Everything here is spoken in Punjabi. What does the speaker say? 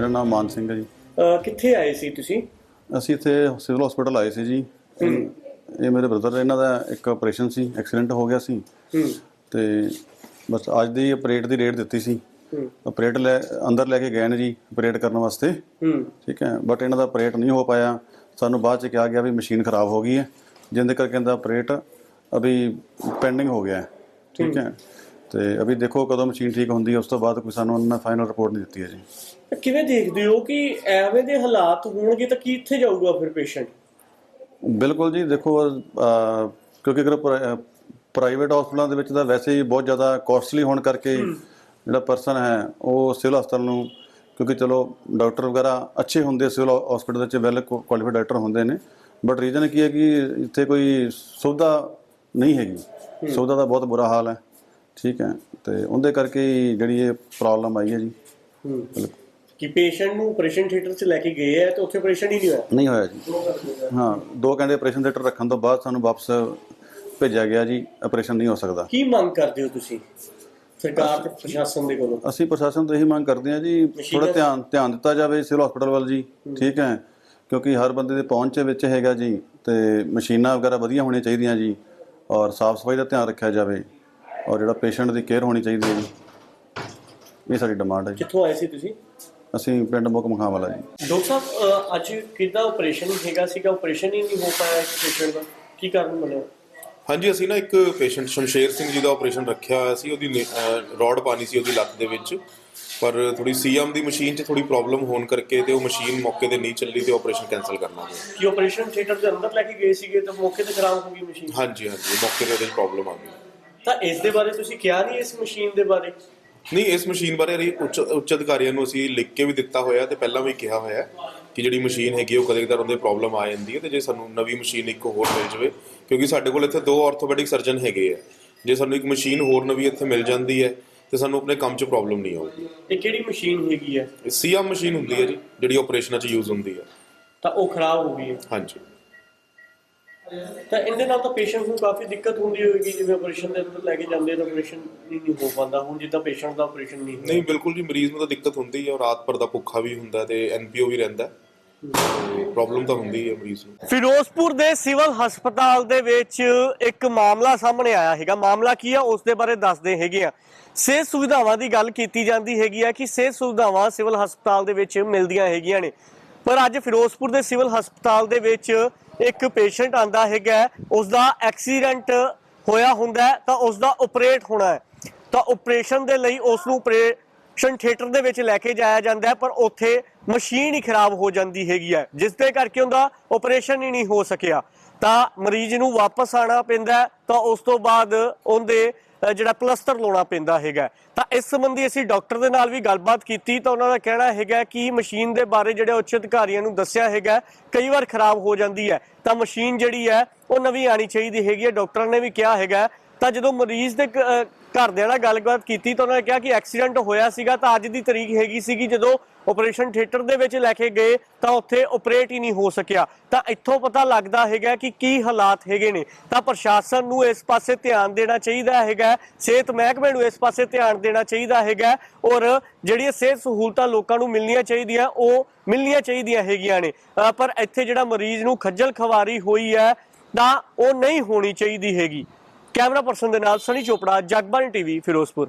ਮੇਰਾ ਨਾਮ ਮਾਨ ਸਿੰਘ ਹੈ ਜੀ। ਅਹ ਕਿੱਥੇ ਆਏ ਸੀ ਤੁਸੀਂ? ਅਸੀਂ ਇੱਥੇ ਸਿਵਲ ਹਸਪੀਟਲ ਆਏ ਸੀ ਜੀ। ਇਹ ਮੇਰੇ ਬ੍ਰਦਰ ਇਹਨਾਂ ਦਾ ਇੱਕ ਆਪਰੇਸ਼ਨ ਸੀ ਐਕਸੀਡੈਂਟ ਹੋ ਗਿਆ ਸੀ। ਹੂੰ। ਤੇ ਬਸ ਅੱਜ ਦੀ ਆਪਰੇਟ ਦੀ ਡੇਟ ਦਿੱਤੀ ਸੀ। ਹੂੰ। ਆਪਰੇਟ ਲੈ ਅੰਦਰ ਲੈ ਕੇ ਗਏ ਨੇ ਜੀ ਆਪਰੇਟ ਕਰਨ ਵਾਸਤੇ। ਹੂੰ। ਠੀਕ ਹੈ ਬਟ ਇਹਨਾਂ ਦਾ ਆਪਰੇਟ ਨਹੀਂ ਹੋ ਪਾਇਆ। ਸਾਨੂੰ ਬਾਅਦ ਚ ਕਿਹਾ ਗਿਆ ਵੀ ਮਸ਼ੀਨ ਖਰਾਬ ਹੋ ਗਈ ਹੈ। ਜਿੰਦੇ ਕਰਕੇ ਇਹਦਾ ਆਪਰੇਟ ਅਭੀ ਪੈਂਡਿੰਗ ਹੋ ਗਿਆ ਹੈ। ਠੀਕ ਹੈ। ਤੇ ਅਭੀ ਦੇਖੋ ਕਦੋਂ ਮਸ਼ੀਨ ਠੀਕ ਹੁੰਦੀ ਹੈ ਉਸ ਤੋਂ ਬਾਅਦ ਕੋਈ ਸਾਨੂੰ ਉਹਨਾਂ ਨੇ ਫਾਈਨਲ ਰਿਪੋਰਟ ਨਹੀਂ ਦਿੱਤੀ ਹੈ ਜੀ। ਕਿਵੇਂ ਦੇਖਦੇ ਹੋ ਕਿ ਐਵੇਂ ਦੇ ਹਾਲਾਤ ਹੋਣਗੇ ਤਾਂ ਕਿੱਥੇ ਜਾਊਗਾ ਫਿਰ ਪੇਸ਼ੈਂਟ ਬਿਲਕੁਲ ਜੀ ਦੇਖੋ ਕਿਉਂਕਿ ਅਗਰ ਪ੍ਰਾਈਵੇਟ ਹਸਪਤਾਲਾਂ ਦੇ ਵਿੱਚ ਤਾਂ ਵੈਸੇ ਹੀ ਬਹੁਤ ਜ਼ਿਆਦਾ ਕਾਸਟਲੀ ਹੋਣ ਕਰਕੇ ਜਿਹੜਾ ਪਰਸਨ ਹੈ ਉਹ ਸਿਵਲ ਹਸਪਤਾਲ ਨੂੰ ਕਿਉਂਕਿ ਚਲੋ ਡਾਕਟਰ ਵਗੈਰਾ ਅੱਛੇ ਹੁੰਦੇ ਸਿਵਲ ਹਸਪਤਾਲ ਵਿੱਚ ਵੈਲ ਕੁਆਲੀਫਾਈਡ ਡਾਕਟਰ ਹੁੰਦੇ ਨੇ। ਬਟ ਰੀਜ਼ਨ ਕੀ ਹੈ ਕਿ ਇੱਥੇ ਕੋਈ ਸੁਵਿਧਾ ਨਹੀਂ ਹੈਗੀ। ਸੁਵਿਧਾ ਦਾ ਬਹੁਤ ਬੁਰਾ ਹਾਲ ਹੈ। ਠੀਕ ਹੈ ਤੇ ਉਹਦੇ ਕਰਕੇ ਹੀ ਜਿਹੜੀ ਇਹ ਪ੍ਰੋਬਲਮ ਆਈ ਹੈ ਜੀ। ਹੂੰ। ਕਿ ਪੇਸ਼ੈਂਟ ਨੂੰ ਆਪਰੇਸ਼ਨ ਥੀਏਟਰ 'ਚ ਲੈ ਕੇ ਗਏ ਆ ਤੇ ਉੱਥੇ ਆਪਰੇਸ਼ਨ ਹੀ ਨਹੀਂ ਹੋਇਆ? ਨਹੀਂ ਹੋਇਆ ਜੀ। ਹਾਂ ਦੋ ਘੰਟੇ ਆਪਰੇਸ਼ਨ ਥੀਏਟਰ ਰੱਖਣ ਤੋਂ ਬਾਅਦ ਸਾਨੂੰ ਵਾਪਸ ਭੇਜਿਆ ਗਿਆ ਜੀ ਆਪਰੇਸ਼ਨ ਨਹੀਂ ਹੋ ਸਕਦਾ। ਕੀ ਮੰਗ ਕਰਦੇ ਹੋ ਤੁਸੀਂ? ਸਰਕਾਰ ਤੇ ਪ੍ਰਸ਼ਾਸਨ ਦੇ ਕੋਲੋਂ? ਅਸੀਂ ਪ੍ਰਸ਼ਾਸਨ ਤੋਂ ਇਹੀ ਮੰਗ ਕਰਦੇ ਹਾਂ ਜੀ ਥੋੜਾ ਧਿਆਨ ਧਿਆਨ ਦਿੱਤਾ ਜਾਵੇ ਸਿਵਲ ਹਸਪੀਟਲ ਵੱਲ ਜੀ ਠੀਕ ਹੈ। ਕਿਉਂਕਿ ਹਰ ਬੰਦੇ ਦੇ ਪਹੁੰਚ ਵਿੱਚ ਹੈਗਾ ਜੀ ਤੇ ਮਸ਼ੀਨਾਂ ਵਗੈਰਾ ਵਧੀਆ ਹੋਣੀਆਂ ਚਾਹੀਦੀਆਂ ਜੀ ਔਰ ਸਾਫ਼ ਸਫ਼ਾਈ ਦਾ ਧਿਆਨ ਰੱਖਿਆ ਜਾਵੇ। ਔਰ ਜਿਹੜਾ ਪੇਸ਼ੈਂਟ ਦੀ ਕੇਅਰ ਹੋਣੀ ਚਾਹੀਦੀ ਹੈ ਜੀ ਇਹ ਸਾਡੀ ਡਿਮਾਂਡ ਹੈ ਜੀ। ਕਿੱਥੋਂ ਆਏ ਸੀ ਤੁਸੀਂ? ਅਸੀਂ ਪਿੰਡ ਮੁੱਖ ਮਖਾਂ ਵਾਲਾ ਜੀ। ਡਾਕਟਰ ਸਾਹਿਬ ਅਹ ਅੱਜ ਕਿੱਦਾਂ ਆਪਰੇਸ਼ਨ ਹੈਗਾ ਸੀਗਾ? ਆਪਰੇਸ਼ਨ ਹੀ ਨਹੀਂ ਹੋ ਪਾਇਆ ਪੇਸ਼ੈਂਟ ਦਾ। ਕੀ ਕਾਰਨ ਬਣਿਆ? ਹਾਂਜੀ ਅਸੀਂ ਨਾ ਇੱਕ ਪੇਸ਼ੈਂਟ ਸ਼ਮਸ਼ੇਰ ਸਿੰਘ ਜੀ ਦਾ ਆਪਰੇਸ਼ਨ ਰੱਖਿਆ ਹੋਇਆ ਸੀ। ਉਹਦੀ ਰੋਡ ਪਾਣੀ ਸੀ ਉਹਦੀ ਲੱਤ ਦੇ ਵਿੱਚ। ਪਰ ਥੋੜੀ ਸੀਐਮ ਦੀ ਮਸ਼ੀਨ 'ਚ ਥੋੜੀ ਪ੍ਰੋਬਲਮ ਹੋਣ ਕਰਕੇ ਤੇ ਉਹ ਮਸ਼ੀਨ ਮੌਕੇ ਤੇ ਨਹੀਂ ਚੱਲੀ ਤੇ ਆਪਰੇਸ਼ਨ ਕੈਨਸਲ ਕਰਨਾ ਪਿਆ। ਕਿ ਆਪਰੇਸ਼ਨ ਥੀਏਟਰ ਦੇ ਅੰਦਰ ਲੈ ਕੇ ਗਏ ਸੀਗੇ ਤਾਂ ਮੌਕੇ ਤੇ ਖਰਾਬ ਹੋ ਗਈ ਮਸ਼ੀਨ? ਹਾਂਜੀ ਹਾਂਜੀ ਮੌਕੇ ਤੇ ਉਹਦੇ ਪ੍ਰੋਬਲਮ ਆ ਗਈ। ਤਾਂ ਇਸ ਦੇ ਬਾਰੇ ਤੁਸੀਂ ਕਿਹਾ ਨਹੀਂ ਇਸ ਮਸ਼ੀਨ ਦੇ ਬਾਰੇ? ਨਹੀਂ ਇਸ ਮਸ਼ੀਨ ਬਾਰੇ ਅਸੀਂ ਉੱਚ ਉੱਚ ਅਧਿਕਾਰੀਆਂ ਨੂੰ ਅਸੀਂ ਲਿਖ ਕੇ ਵੀ ਦਿੱਤਾ ਹੋਇਆ ਤੇ ਪਹਿਲਾਂ ਵੀ ਕਿਹਾ ਹੋਇਆ ਕਿ ਜਿਹੜੀ ਮਸ਼ੀਨ ਹੈਗੀ ਉਹ ਕਦੇ ਕਦਾਰ ਉਹਦੇ ਪ੍ਰੋਬਲਮ ਆ ਜਾਂਦੀ ਹੈ ਤੇ ਜੇ ਸਾਨੂੰ ਨਵੀਂ ਮਸ਼ੀਨ ਇੱਕ ਹੋਰ ਮਿਲ ਜਾਵੇ ਕਿਉਂਕਿ ਸਾਡੇ ਕੋਲ ਇੱਥੇ ਦੋ ਆਰਥੋਪੈਡਿਕ ਸਰਜਨ ਹੈਗੇ ਆ। ਜੇ ਸਾਨੂੰ ਇੱਕ ਮਸ਼ੀਨ ਹੋਰ ਨਵੀਂ ਇੱਥੇ ਮਿਲ ਜਾਂਦੀ ਹੈ ਤੇ ਸਾਨੂੰ ਆਪਣੇ ਕੰਮ 'ਚ ਪ੍ਰੋਬਲਮ ਨਹੀਂ ਆਊਗੀ। ਇਹ ਕਿਹੜੀ ਮਸ਼ੀਨ ਹੈਗੀ ਹੈ? ਇਹ ਸੀਐਮ ਮਸ਼ੀਨ ਹੁੰਦੀ ਹੈ ਜੀ ਜਿਹੜੀ ਆਪਰੇਸ਼ਨਾਂ 'ਚ ਯੂਜ਼ ਹੁੰਦੀ ਹੈ। ਤਾਂ ਉਹ ਖਰਾਬ ਹੋ ਗਈ ਹੈ। ਹਾਂਜੀ। ਤਾਂ ਇਹਦੇ ਨਾਲ ਤਾਂ ਪੇਸ਼ੈਂਟ ਨੂੰ ਕਾਫੀ ਦਿੱਕਤ ਹੁੰਦੀ ਹੋਏਗੀ ਜਿਵੇਂ ਆਪਰੇਸ਼ਨ ਦੇ ਅੰਦਰ ਲੈ ਕੇ ਜਾਂਦੇ ਤਾਂ ਆਪਰੇਸ਼ਨ ਨਹੀਂ ਹੋ ਪਾਉਂਦਾ। ਹੁਣ ਜਿੱਦਾਂ ਪੇਸ਼ੈਂਟ ਦਾ ਆਪਰੇਸ਼ਨ ਨਹੀਂ ਨਹੀਂ ਬਿਲਕੁਲ ਜੀ ਮਰੀਜ਼ ਨੂੰ ਤਾਂ ਦਿੱਕਤ ਹੁੰਦੀ ਹੈ ਔਰ ਰਾਤ ਭਰ ਦਾ ਭੁੱਖਾ ਵੀ ਹੁੰਦਾ ਤੇ ਐਨਪੀਓ ਵੀ ਰਹਿੰਦਾ। ਪ੍ਰੋਬਲਮ ਤਾਂ ਹੁੰਦੀ ਹੈ ਮਰੀਜ਼ ਨੂੰ। ਫਿਰੋਜ਼ਪੁਰ ਦੇ ਸਿਵਲ ਹਸਪਤਾਲ ਦੇ ਵਿੱਚ ਇੱਕ ਮਾਮਲਾ ਸਾਹਮਣੇ ਆਇਆ ਹੈਗਾ। ਮਾਮਲਾ ਕੀ ਆ ਉਸ ਦੇ ਬਾਰੇ ਦੱਸਦੇ ਹੈਗੇ ਆ। ਸਿਹਤ ਸੁਵਿਧਾਵਾਂ ਦੀ ਗੱਲ ਕੀਤੀ ਜਾਂਦੀ ਹੈਗੀ ਆ ਕਿ ਸਿਹਤ ਸੁਵਿਧਾਵਾਂ ਸਿਵਲ ਹਸਪਤਾਲ ਦੇ ਵਿੱਚ ਮਿਲਦੀਆਂ ਹੈਗੀਆਂ ਨੇ। ਪਰ ਅੱਜ ਫਿਰੋਜ਼ਪੁਰ ਦੇ ਸਿਵਲ ਹਸਪਤਾਲ ਦੇ ਵਿੱਚ ਇੱਕ ਪੇਸ਼ੈਂਟ ਆਂਦਾ ਹੈਗਾ ਉਸ ਦਾ ਐਕਸੀਡੈਂਟ ਹੋਇਆ ਹੁੰਦਾ ਤਾਂ ਉਸ ਦਾ ਆਪਰੇਟ ਹੋਣਾ ਹੈ। ਤਾਂ ਆਪਰੇਸ਼ਨ ਦੇ ਲਈ ਉਸ ਨੂੰ ਆਪਰੇਸ਼ਨ ਥੀਏਟਰ ਦੇ ਵਿੱਚ ਲੈ ਕੇ ਜਾਇਆ ਜਾਂਦਾ ਪਰ ਉੱਥੇ ਮਸ਼ੀਨ ਹੀ ਖਰਾਬ ਹੋ ਜਾਂਦੀ ਹੈਗੀ ਹੈ, ਜਿਸ ਦੇ ਕਰਕੇ ਉਹਦਾ ਆਪਰੇਸ਼ਨ ਹੀ ਨਹੀਂ ਹੋ ਸਕਿਆ। ਤਾਂ ਮਰੀਜ਼ ਨੂੰ ਵਾਪਸ ਆਣਾ ਪੈਂਦਾ ਤਾਂ ਉਸ ਤੋਂ ਬਾਅਦ ਉਹਦੇ ਜਿਹੜਾ ਪਲਸਟਰ ਲਾਉਣਾ ਪੈਂਦਾ ਹੈਗਾ। ਤਾਂ ਇਸ ਸੰਬੰਧੀ ਅਸੀਂ ਡਾਕਟਰ ਦੇ ਨਾਲ ਵੀ ਗੱਲਬਾਤ ਕੀਤੀ, ਤਾਂ ਉਹਨਾਂ ਦਾ ਕਹਿਣਾ ਹੈਗਾ ਕਿ ਮਸ਼ੀਨ ਦੇ ਬਾਰੇ ਜਿਹੜੇ ਉੱਚ ਅਧਿਕਾਰੀਆਂ ਨੂੰ ਦੱਸਿਆ ਹੈਗਾ, ਕਈ ਵਾਰ ਖਰਾਬ ਹੋ ਜਾਂਦੀ ਹੈ। ਤਾਂ ਮਸ਼ੀਨ ਜਿਹੜੀ ਹੈ, ਉਹ ਨਵੀਂ ਆਣੀ ਚਾਹੀਦੀ ਹੈਗੀ ਹੈ। ਡਾਕਟਰ ਨੇ ਵੀ ਕਿਹਾ ਹੈਗਾ ਤਾਂ ਜਦੋਂ ਮਰੀਜ਼ ਦੇ ਘਰਦਿਆਂ ਨਾਲ ਗੱਲਬਾਤ ਕੀਤੀ ਤਾਂ ਉਹਨਾਂ ਨੇ ਕਿਹਾ ਕਿ ਐਕਸੀਡੈਂਟ ਹੋਇਆ ਸੀਗਾ, ਤਾਂ ਅੱਜ ਦੀ ਤਰੀਕ ਹੈਗੀ ਸੀਗੀ। ਜਦੋਂ ਆਪਰੇਸ਼ਨ ਥੀਏਟਰ ਦੇ ਵਿੱਚ ਲੈ ਕੇ ਗਏ, ਤਾਂ ਉੱਥੇ ਆਪਰੇਟ ਹੀ ਨਹੀਂ ਹੋ ਸਕਿਆ। ਤਾਂ ਇੱਥੋਂ ਪਤਾ ਲੱਗਦਾ ਹੈਗਾ ਕਿ ਕੀ ਹਾਲਾਤ ਹੈਗੇ ਨੇ। ਤਾਂ ਪ੍ਰਸ਼ਾਸਨ ਨੂੰ ਇਸ ਪਾਸੇ ਧਿਆਨ ਦੇਣਾ ਚਾਹੀਦਾ ਹੈਗਾ, ਸਿਹਤ ਮਹਿਕਮੇ ਨੂੰ ਇਸ ਪਾਸੇ ਧਿਆਨ ਦੇਣਾ ਚਾਹੀਦਾ ਹੈਗਾ, ਔਰ ਜਿਹੜੀਆਂ ਸਿਹਤ ਸਹੂਲਤਾਂ ਲੋਕਾਂ ਨੂੰ ਮਿਲਣੀਆਂ ਚਾਹੀਦੀਆਂ, ਉਹ ਮਿਲਣੀਆਂ ਚਾਹੀਦੀਆਂ ਹੈਗੀਆਂ ਨੇ। ਪਰ ਇੱਥੇ ਜਿਹੜਾ ਮਰੀਜ਼ ਨੂੰ ਖੱਜਲ ਖਵਾਰੀ ਹੋਈ ਹੈ, ਤਾਂ ਉਹ ਨਹੀਂ ਹੋਣੀ ਚਾਹੀਦੀ ਹੈਗੀ। ਕੈਮਰਾ ਪਰਸਨ ਦੇ ਨਾਲ ਸਨੀ ਚੋਪੜਾ ਜਗਬਾਨੀ ਟੀਵੀ ਫਿਰੋਜ਼ਪੁਰ।